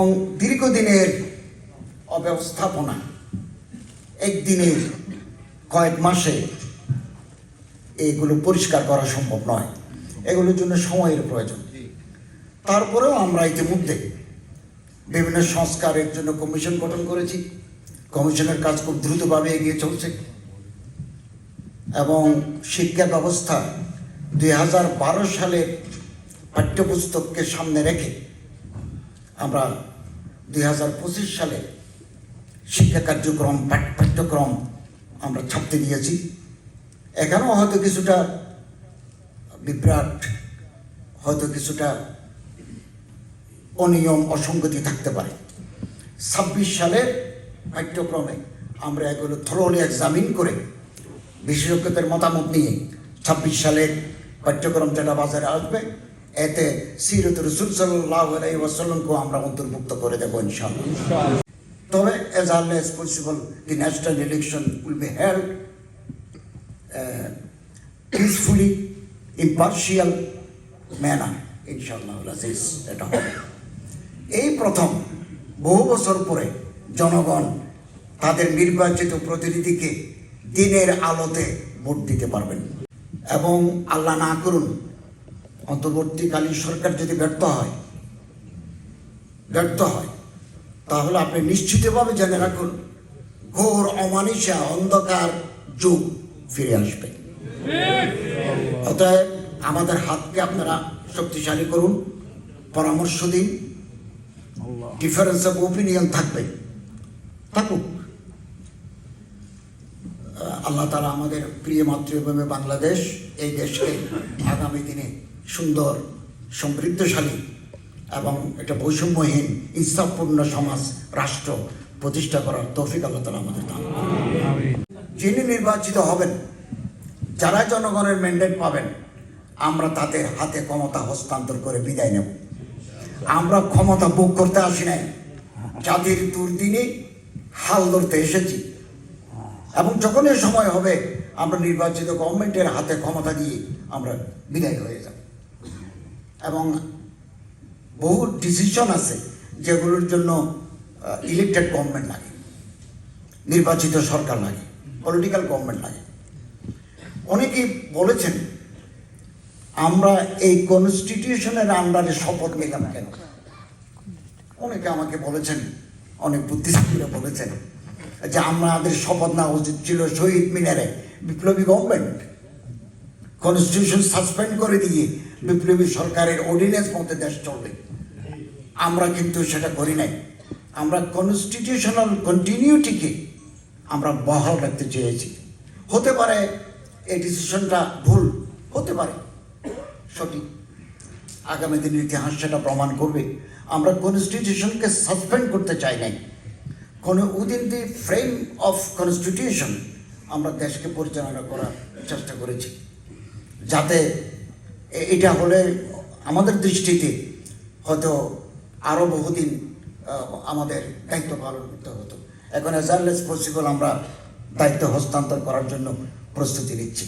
এবং দীর্ঘদিনের অব্যবস্থাপনা একদিনে কয়েক মাসে এগুলো পরিষ্কার করা সম্ভব নয়। এগুলোর জন্য সময়ের প্রয়োজন। তারপরেও আমরা ইতিমধ্যে বিভিন্ন সংস্কারের জন্য কমিশন গঠন করেছি। কমিশনের কাজ খুব দ্রুতভাবে এগিয়ে চলছে। এবং শিক্ষা ব্যবস্থা দুই হাজার বারো সালের পাঠ্যপুস্তককে সামনে রেখে আমরা দুই হাজার পঁচিশ সালে শিক্ষা কার্যক্রম পাঠ্যক্রম আমরা ছাপতে দিয়েছি এখানেও হয়তো কিছুটা বিভ্রাট, হয়তো কিছুটা অনিয়ম, অসঙ্গতি থাকতে পারে। ছাব্বিশ সালের পাঠ্যক্রমে আমরা এগুলো থ্রোলি এক্সামিন করে বিশেষজ্ঞদের মতামত নিয়ে ছাব্বিশ সালের পাঠ্যক্রম যেটা বাজারে আসবে এতে সিরত রসুল সাল্লাহ আলাই ওয়াসাল্লামকেও আমরা অন্তর্ভুক্ত করে দেবো ইনশাআল্লাহ। তবে as early as possible the national election will be held uh, peacefully impartial manner ইনশাআল্লাহ আজিজ এটা হবে। এই প্রথম বহু বছর পরে জনগণ তাদের নির্বাচিত প্রতিনিধিকে দিনের আলোতে ভোট দিতে পারবেন। এবং আল্লাহ না করুন অন্তর্বর্তীকালীন সরকার যদি ব্যর্থ হয় ব্যর্থ হয় তাহলে আপনি নিশ্চিতভাবে জেনে রাখুন ঘোর অমানিসা অন্ধকার যুগ ফিরে আসবে। অতএব আমাদের হাতকে আপনারা শক্তিশালী করুন পরামর্শ দিন ডিফারেন্স অফ ওপিনিয়ন থাকবে। থাকুক। আল্লাহ তালা আমাদের প্রিয় মাতৃভূমি বাংলাদেশ এই দেশকে আগামী দিনে সুন্দর, সমৃদ্ধশালী এবং একটা বৈষম্যহীন, ইনসাফপূর্ণ সমাজ, রাষ্ট্র প্রতিষ্ঠা করার তৌফিক আল্লাহ তালা আমাদের দান যিনি নির্বাচিত হবেন যারা জনগণের ম্যান্ডেট পাবেন, আমরা তাদের হাতে ক্ষমতা হস্তান্তর করে বিদায় নেব। আমরা ক্ষমতা ভোগ করতে আসি নাই। জাতির দুর্দিনে হাল ধরতে এসেছি। এবং যখন এ সময় হবে, আমরা নির্বাচিত গভর্নমেন্টের হাতে ক্ষমতা দিয়ে আমরা বিদায় হয়ে যাব। এবং বহু ডিসিশন আছে যেগুলোর জন্য ইলেকটেড গভর্নমেন্ট লাগে, নির্বাচিত সরকার লাগে পলিটিক্যাল গভর্নমেন্ট লাগে। অনেকেই বলেছেন, আমরা এই কনস্টিটিউশনের আন্ডারে শপথ নিলাম কেন? অনেকে আমাকে বলেছেন, অনেক বুদ্ধিজীবীরা বলেছেন, যে আমাদের শপথ নেওয়া উচিত ছিল শহীদ মিনারে বিপ্লবী গভর্নমেন্ট কনস্টিটিউশন সাসপেন্ড করে দিয়ে বিপ্লবী সরকারের অর্ডিন্যান্স মতে দেশ চলবে। আমরা কিন্তু সেটা করি নাই। আমরা কনস্টিটিউশনাল কন্টিনিউটিকে আমরা বহাল রাখতে চেয়েছি। হতে পারে এই ডিসিশনটা ভুল, হতে পারে। সঠিক। আগামী দিনের ইতিহাস সেটা প্রমাণ করবে। আমরা কনস্টিটিউশনকে সাসপেন্ড করতে চাই নাই। কোনো within the frame of constitution আমরা দেশকে পরিচালনা করার চেষ্টা করেছি। যাতে এটা হলে আমাদের দৃষ্টিতে হয়তো আরও বহুদিন আমাদের দায়িত্ব পালন করতে হতো। এখন অ্যাজ আর্লি পসিবল আমরা দায়িত্ব হস্তান্তর করার জন্য প্রস্তুতি নিচ্ছি।